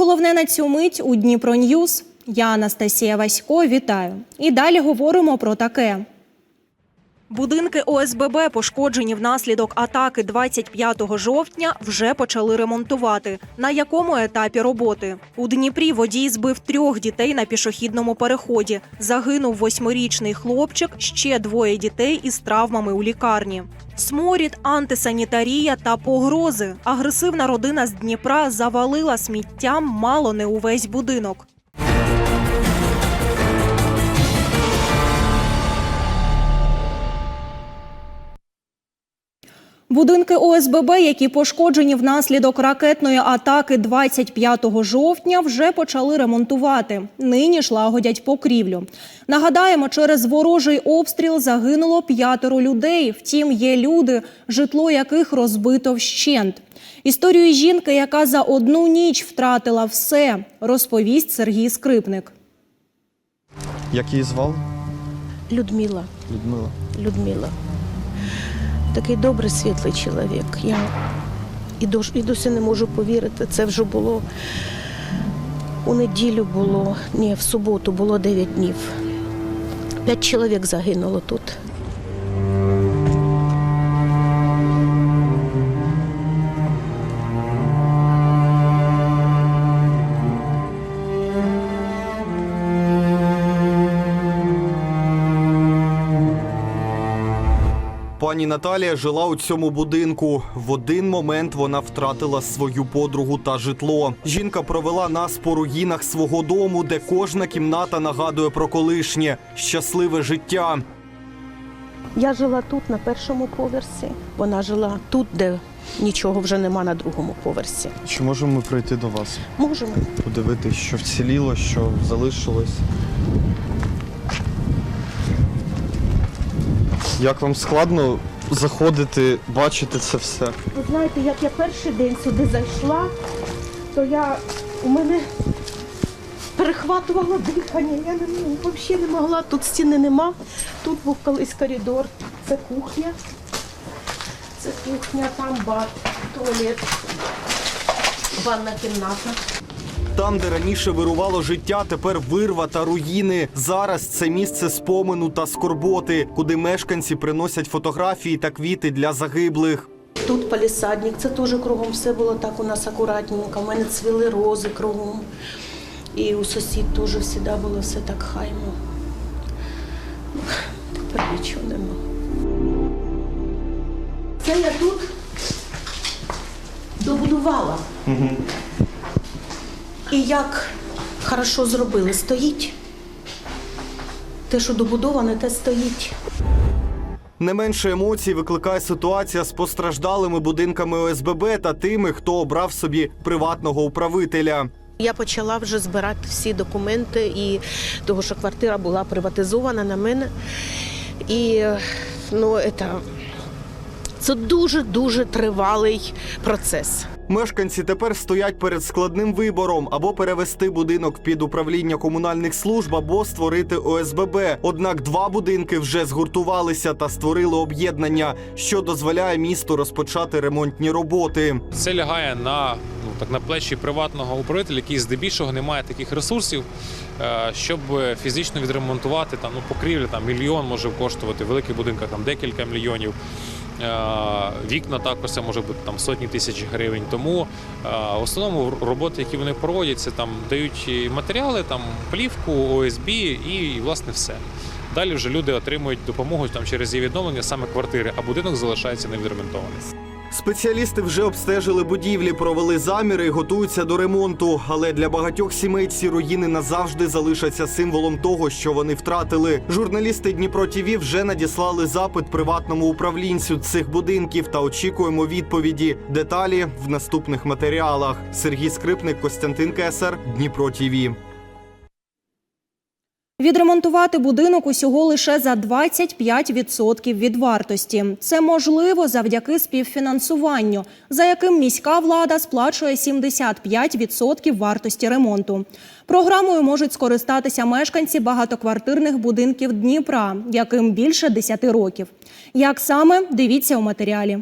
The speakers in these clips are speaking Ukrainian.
головне на цю мить у Дніпро Ньюз. Я Анастасія Васько. Вітаю. І далі говоримо про таке. Будинки ОСББ, пошкоджені внаслідок атаки 25 жовтня, вже почали ремонтувати. На якому етапі роботи? У Дніпрі водій збив трьох дітей на пішохідному переході. Загинув восьмирічний хлопчик, ще двоє дітей із травмами у лікарні. Сморід, антисанітарія та погрози. Агресивна родина з Дніпра завалила сміттям мало не увесь будинок. Будинки ОСББ, які пошкоджені внаслідок ракетної атаки 25 жовтня, вже почали ремонтувати. Нині ж лагодять покрівлю. Нагадаємо, через ворожий обстріл загинуло п'ятеро людей. Втім, є люди, житло яких розбито вщент. Історію жінки, яка за одну ніч втратила все, розповість Сергій Скрипник. Як її звав? Людмила, Людмила. Людмила. Такий добрий, світлий чоловік. Я і, дос, і досі не можу повірити. Це вже було у неділю було, ні, в суботу було 9 днів. П'ять чоловік загинуло тут. Пані Наталія жила у цьому будинку. В один момент вона втратила свою подругу та житло. Жінка провела нас по руїнах свого дому, де кожна кімната нагадує про колишнє щасливе життя. Я жила тут, на першому поверсі. Вона жила тут, де нічого вже нема на другому поверсі. Чи можемо ми прийти до вас? Можемо. Подивитись, що вціліло, що залишилось. Як вам складно заходити, бачити це все? Ви знаєте, як я перший день сюди зайшла, то я у мене перехватувало дихання. Я не, ну, взагалі не могла. Тут стіни нема. Тут був колись коридор. Це кухня. Це кухня, там бар, туалет, ванна кімната. Там, де раніше вирувало життя, тепер вирва та руїни. Зараз це місце спомину та скорботи, куди мешканці приносять фотографії та квіти для загиблих. Тут палісадник, це теж кругом все було так у нас акуратненько. У мене цвіли рози кругом. І у сусід теж завжди було все так хаймо. Ну, Тепер нічого нема. Це я тут добудувала. І як хорошо зробили, стоїть. Те, що добудоване, те стоїть. Не менше емоцій викликає ситуація з постраждалими будинками ОСББ та тими, хто обрав собі приватного управителя. Я почала вже збирати всі документи, і того, що квартира була приватизована на мене. І ну, це, це дуже-дуже тривалий процес. Мешканці тепер стоять перед складним вибором або перевести будинок під управління комунальних служб, або створити ОСББ. Однак два будинки вже згуртувалися та створили об'єднання, що дозволяє місту розпочати ремонтні роботи. Це лягає на ну так на плечі приватного управителя, який здебільшого не має таких ресурсів, е, щоб фізично відремонтувати там ну покрівля там мільйон може коштувати в великих там декілька мільйонів. Е, Вікна також це може бути там сотні тисяч гривень. Тому е, в основному роботи, які вони проводять, це там дають матеріали, там плівку, ОСБ і, і власне все. Далі вже люди отримують допомогу там через її відновлення саме квартири, а будинок залишається невідремонтований. Спеціалісти вже обстежили будівлі, провели заміри і готуються до ремонту. Але для багатьох сімей ці руїни назавжди залишаться символом того, що вони втратили. Журналісти Дніпро ТІВІ вже надіслали запит приватному управлінцю цих будинків та очікуємо відповіді. Деталі в наступних матеріалах. Сергій Скрипник, Костянтин Кесар, Дніпро ТІВІ. Відремонтувати будинок усього лише за 25% від вартості. Це можливо завдяки співфінансуванню, за яким міська влада сплачує 75% вартості ремонту. Програмою можуть скористатися мешканці багатоквартирних будинків Дніпра, яким більше 10 років. Як саме дивіться у матеріалі.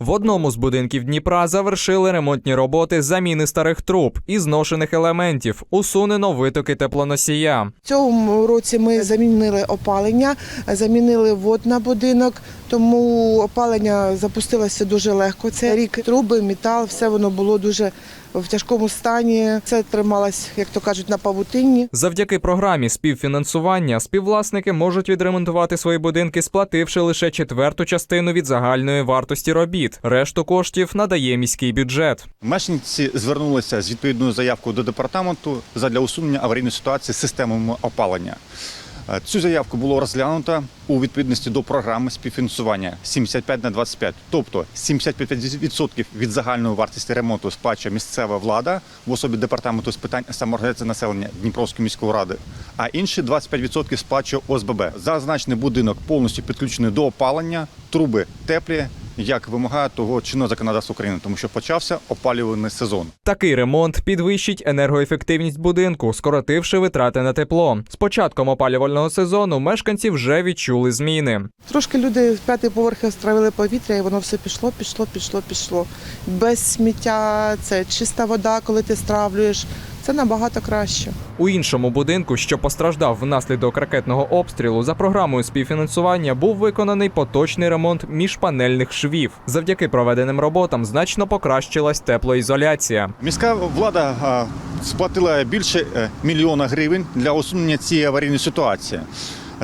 В одному з будинків Дніпра завершили ремонтні роботи заміни старих труб і зношених елементів. Усунено витоки теплоносія. Цього році ми замінили опалення, замінили вод на будинок, тому опалення запустилося дуже легко. Це рік труби, метал, все воно було дуже в тяжкому стані. Це трималось, як то кажуть, на павутинні. Завдяки програмі співфінансування співвласники можуть відремонтувати свої будинки, сплативши лише четверту частину від загальної вартості робіт. Решту коштів надає міський бюджет. Мешканці звернулися з відповідною заявкою до департаменту задля усунення аварійної ситуації з системами опалення. Е, Цю заявку було розглянуто у відповідності до програми співфінансування 75 на 25. Тобто 75% від загальної вартості ремонту сплачує місцева влада в особі департаменту з питань самоорганізації населення Дніпровської міської ради, а інші 25% сплачує ОСББ. Зазначений будинок повністю підключений до опалення, труби теплі, як вимагає того чинного законодавства України, тому що почався опалювальний сезон. Такий ремонт підвищить енергоефективність будинку, скоротивши витрати на тепло. З початком опалювального сезону мешканці вже відчули зміни. Трошки люди в п'ятий поверх стравили повітря, і воно все пішло, пішло, пішло, пішло. Без сміття, це чиста вода, коли ти стравлюєш. Це набагато краще. У іншому будинку, що постраждав внаслідок ракетного обстрілу, за програмою співфінансування був виконаний поточний ремонт міжпанельних швів. Завдяки проведеним роботам значно покращилась теплоізоляція. Міська влада сплатила більше е, мільйона гривень для усунення цієї аварійної ситуації.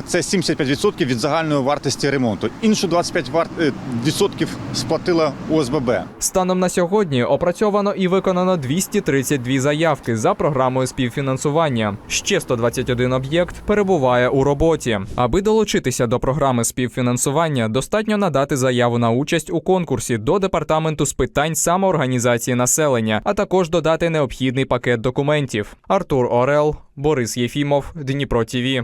Це 75% від загальної вартості ремонту. Іншу 25% вар- е, сплатила ОСББ. Станом на сьогодні опрацьовано і виконано 232 заявки за програмою співфінансування. Ще 121 об'єкт перебуває у роботі. Аби долучитися до програми співфінансування, достатньо надати заяву на участь у конкурсі до департаменту з питань самоорганізації населення, а також додати необхідний пакет документів. Артур Орел, Борис Єфімов, Дніпро ТІВІ.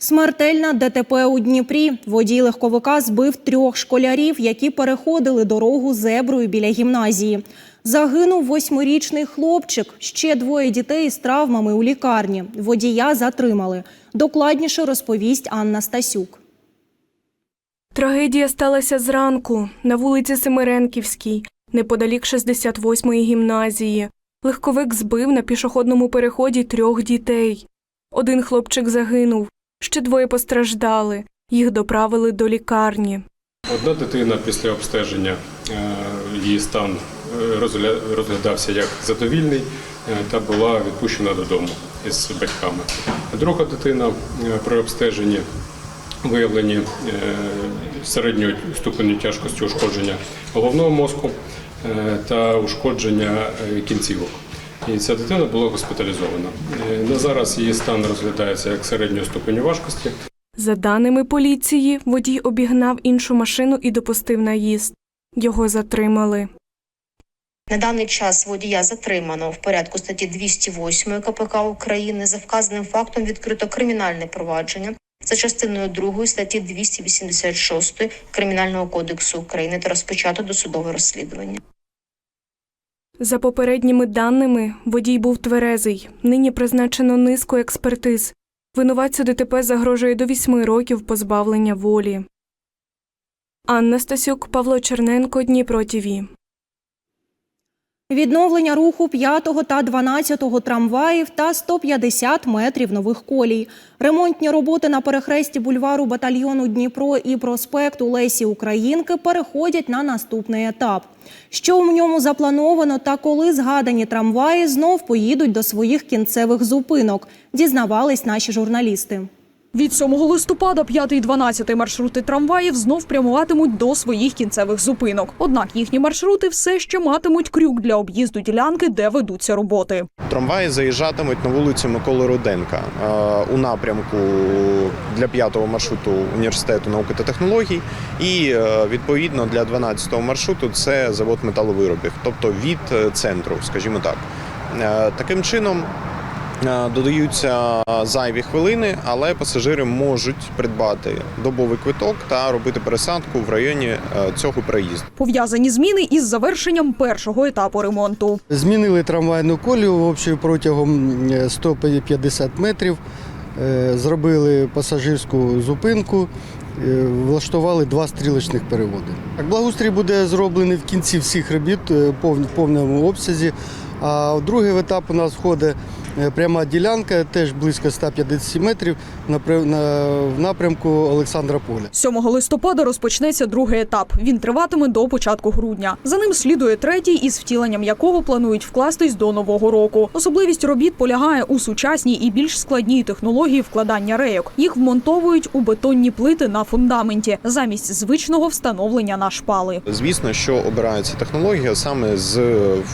Смертельна ДТП у Дніпрі. Водій легковика збив трьох школярів, які переходили дорогу зеброю біля гімназії. Загинув восьмирічний хлопчик. Ще двоє дітей з травмами у лікарні. Водія затримали. Докладніше розповість Анна Стасюк. Трагедія сталася зранку на вулиці Семиренківській, неподалік 68-ї гімназії. Легковик збив на пішохідному переході трьох дітей. Один хлопчик загинув, ще двоє постраждали. Їх доправили до лікарні. Одна дитина після обстеження е, її стан е, розглядався як задовільний е, та була відпущена додому із батьками. Друга дитина при обстеженні виявлені середньої ступені тяжкості ушкодження головного мозку та ушкодження кінцівок. І ця дитина була госпіталізована. Е, На зараз її стан розглядається як середньої ступені важкості. За даними поліції, водій обігнав іншу машину і допустив наїзд. Його затримали. На даний час водія затримано в порядку статті 208 КПК України. За вказаним фактом відкрито кримінальне провадження за частиною 2 статті 286 Кримінального кодексу України та розпочато досудове розслідування. За попередніми даними, водій був тверезий. Нині призначено низку експертиз. Винуватцю ДТП загрожує до вісьми років позбавлення волі. Анна Стасюк, Павло Черненко, Дніпро ТІВІ. Відновлення руху 5 та 12 трамваїв та 150 метрів нових колій. Ремонтні роботи на перехресті бульвару батальйону Дніпро і проспекту Лесі Українки переходять на наступний етап. Що в ньому заплановано та коли згадані трамваї знов поїдуть до своїх кінцевих зупинок, дізнавались наші журналісти. Від 7 листопада 5 і 12 маршрути трамваїв знов прямуватимуть до своїх кінцевих зупинок. Однак їхні маршрути все ще матимуть крюк для об'їзду ділянки, де ведуться роботи. Трамваї заїжджатимуть на вулицю Миколи Руденка е, у напрямку для п'ятого маршруту університету науки та технологій, і е, відповідно для 12-го маршруту це завод металовиробів, тобто від е, центру, скажімо так. Таким чином. Е, Додаються зайві хвилини, але пасажири можуть придбати добовий квиток та робити пересадку в районі е, цього проїзду. Пов'язані зміни із завершенням першого етапу ремонту. Змінили трамвайну колію общою протягом е, 150 метрів, е, зробили пасажирську зупинку, влаштували два стрілочних переводи. Так, Благоустрій буде зроблений в кінці всіх робіт в повному обсязі. А в другий етап у нас входить пряма ділянка, теж близько 150 метрів на- в напрямку Олександра Поля. 7 листопада розпочнеться другий етап. Він триватиме до початку грудня. За ним слідує третій, із втіленням якого планують вкластись до нового року. Особливість робіт полягає у сучасній і більш складній технології вкладання рейок. Їх вмонтовують у бетонні плити на фундаменті замість звичного встановлення на шпали. Звісно, що обирається технологія саме з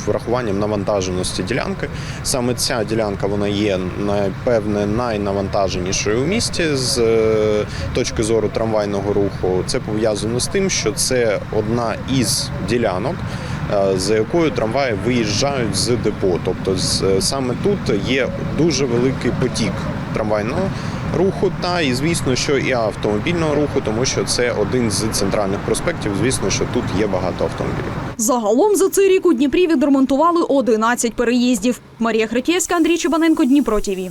врахуванням навантаженості ділянки. Саме ця ділянка вона є напевне найнавантаженішою у місті з е, точки зору трамвайного руху. Це пов'язано з тим, що це одна із ділянок. е, За якою трамваї виїжджають з депо, тобто саме тут є дуже великий потік трамвайного руху, та і звісно, що і автомобільного руху, тому що це один з центральних проспектів. Звісно, що тут є багато автомобілів. Загалом за цей рік у Дніпрі відремонтували 11 переїздів. Марія Хретєвська, Андрій Чебаненко, Дніпро ТІВІ.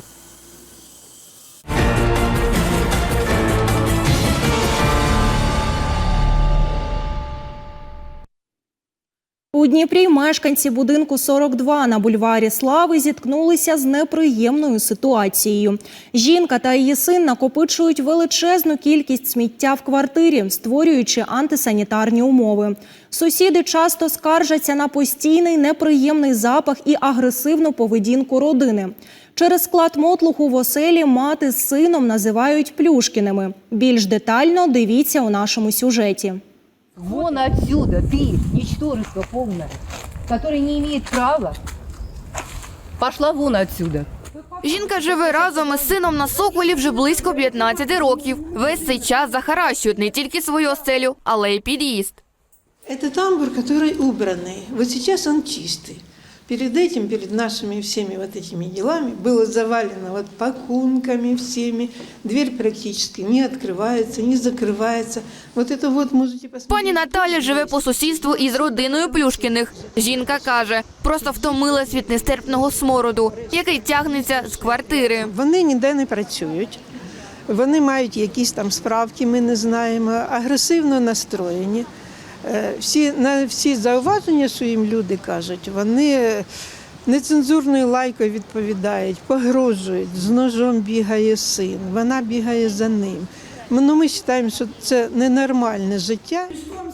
У Дніпрі мешканці будинку 42 на бульварі Слави зіткнулися з неприємною ситуацією. Жінка та її син накопичують величезну кількість сміття в квартирі, створюючи антисанітарні умови. Сусіди часто скаржаться на постійний неприємний запах і агресивну поведінку родини. Через склад мотлуху в оселі мати з сином називають Плюшкіними. Більш детально дивіться у нашому сюжеті. Вон отсюда, ты, ничтожество полное, которое не имеет права. Пошла вон отсюда. Жінка живе разом із сином на Соколі вже близько 15 років. Весь цей час захаращують не тільки свою оселю, але й під'їзд. Это тамбур, который убранный. Вот сейчас он чистый. Перед этим, перед нашими всеми вот этими делами, было завалено вот пакунками всеми. Дверь практически не открывается, не закрывается. Вот это вот можете посмотреть. Пані Наталя живе по сусідству із родиною Плюшкіних. Жінка каже, просто втомилась від нестерпного смороду, який тягнеться з квартири. Вони ніде не працюють. Вони мають якісь там справки, ми не знаємо, агресивно настроєні. Е, Всі, на всі зауваження, що їм люди кажуть, вони нецензурною лайкою відповідають, погрожують, з ножом бігає син, вона бігає за ним. Ну, ми вважаємо, що це ненормальне життя.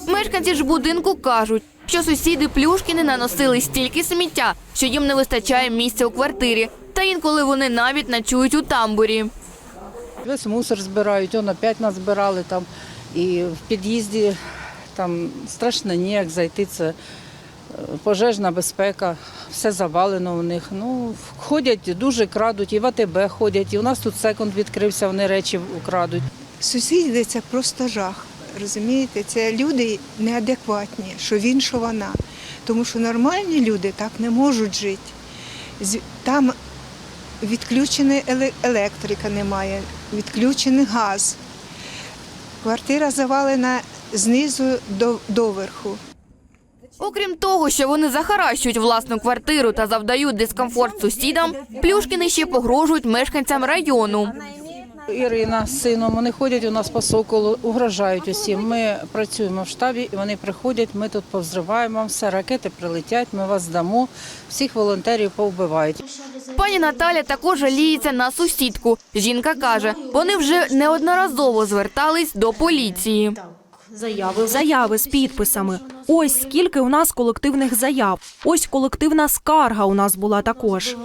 Мешканці ж будинку кажуть, що сусіди Плюшкіни наносили стільки сміття, що їм не вистачає місця у квартирі. Та інколи вони навіть ночують у тамбурі. Весь мусор збирають, он опять нас збирали там. І в під'їзді там страшно ніяк зайти. Це пожежна безпека, все завалено у них. Ну, ходять, дуже крадуть, і в АТБ ходять, і у нас тут секунд відкрився, вони речі украдуть. Сусіди це просто жах. Розумієте, це люди неадекватні, що він, що вона. Тому що нормальні люди так не можуть жити. Там відключена електрика немає, відключений газ. Квартира завалена знизу до, доверху. Окрім того, що вони захаращують власну квартиру та завдають дискомфорт сусідам, Плюшкіни ще погрожують мешканцям району. Ірина з сином, вони ходять у нас по соколу, угрожають усім. Ми працюємо в штабі, і вони приходять, ми тут повзриваємо все, ракети прилетять, ми вас здамо, всіх волонтерів повбивають. Пані Наталя також жаліється на сусідку. Жінка каже, вони вже неодноразово звертались до поліції. Заяви. Заяви з підписами. Ось скільки у нас колективних заяв. Ось колективна скарга у нас була також.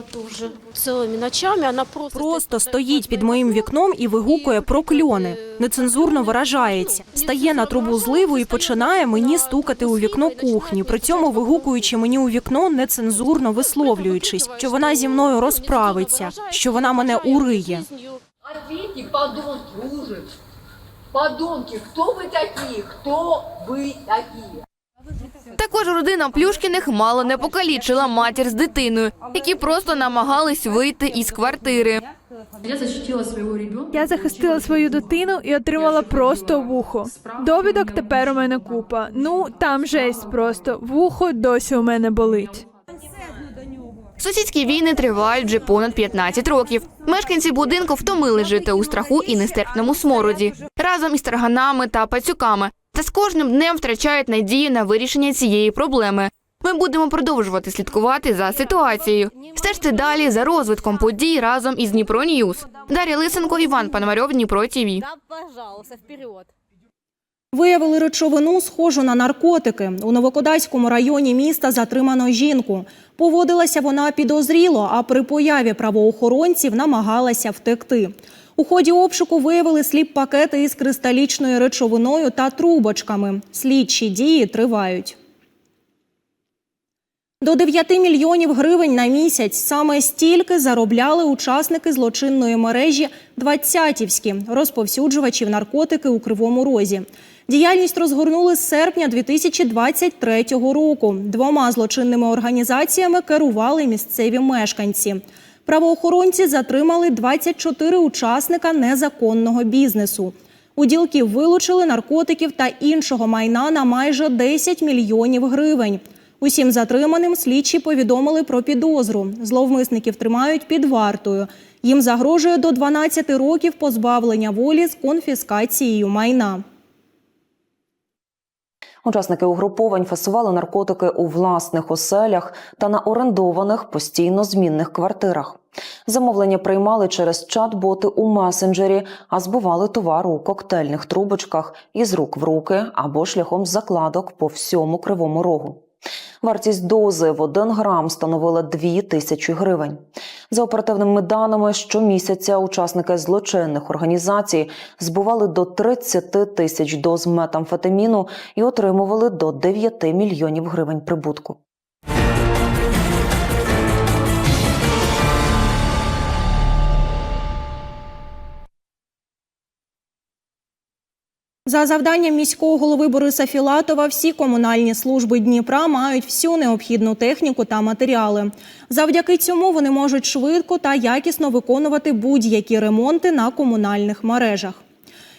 Просто... Просто стоїть під моїм вікном і вигукує про кльони. Нецензурно виражається. Стає на трубу зливу і починає мені стукати у вікно кухні, при цьому вигукуючи мені у вікно, нецензурно висловлюючись, що вона зі мною розправиться, що вона мене уриє. Ответьте, подонки, ужас. Подонки, кто вы такие? Кто вы такие? Також родина Плюшкіних мало не покалічила матір з дитиною, які просто намагались вийти із квартири. Я защитила своего ребенка. Я захистила свою дитину і отримала просто вухо. Довідок тепер у мене купа. Ну там жесть просто. Вухо досі у мене болить. Сусідські війни тривають вже понад 15 років. Мешканці будинку втомили жити у страху і нестерпному смороді разом із тарганами та пацюками. Та з кожним днем втрачають надію на вирішення цієї проблеми. Ми будемо продовжувати слідкувати за ситуацією. Стежте далі за розвитком подій разом із Дніпро Ньюз. Дар'я Лисенко, Іван Пономарьов, Дніпро ТІВІ. Виявили речовину, схожу на наркотики. У Новокодацькому районі міста затримано жінку. Поводилася вона підозріло, а при появі правоохоронців намагалася втекти. У ході обшуку виявили сліп-пакети із кристалічною речовиною та трубочками. Слідчі дії тривають. До 9 мільйонів гривень на місяць саме стільки заробляли учасники злочинної мережі «Двадцятівські» розповсюджувачів наркотики у Кривому Розі. Діяльність розгорнули з серпня 2023 року. Двома злочинними організаціями керували місцеві мешканці. Правоохоронці затримали 24 учасника незаконного бізнесу. У ділків вилучили наркотиків та іншого майна на майже 10 мільйонів гривень. Усім затриманим слідчі повідомили про підозру. Зловмисників тримають під вартою. Їм загрожує до 12 років позбавлення волі з конфіскацією майна. Учасники угруповань фасували наркотики у власних оселях та на орендованих постійно змінних квартирах. Замовлення приймали через чат-боти у месенджері, а збували товар у коктейльних трубочках із рук в руки або шляхом закладок по всьому кривому рогу. Вартість дози в 1 грам становила 2 тисячі гривень. За оперативними даними, щомісяця учасники злочинних організацій збували до 30 тисяч доз метамфетаміну і отримували до 9 мільйонів гривень прибутку. За завданням міського голови Бориса Філатова, всі комунальні служби Дніпра мають всю необхідну техніку та матеріали. Завдяки цьому вони можуть швидко та якісно виконувати будь-які ремонти на комунальних мережах.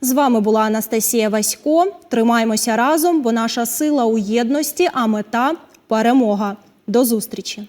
З вами була Анастасія Васько. Тримаємося разом, бо наша сила у єдності, а мета перемога. До зустрічі.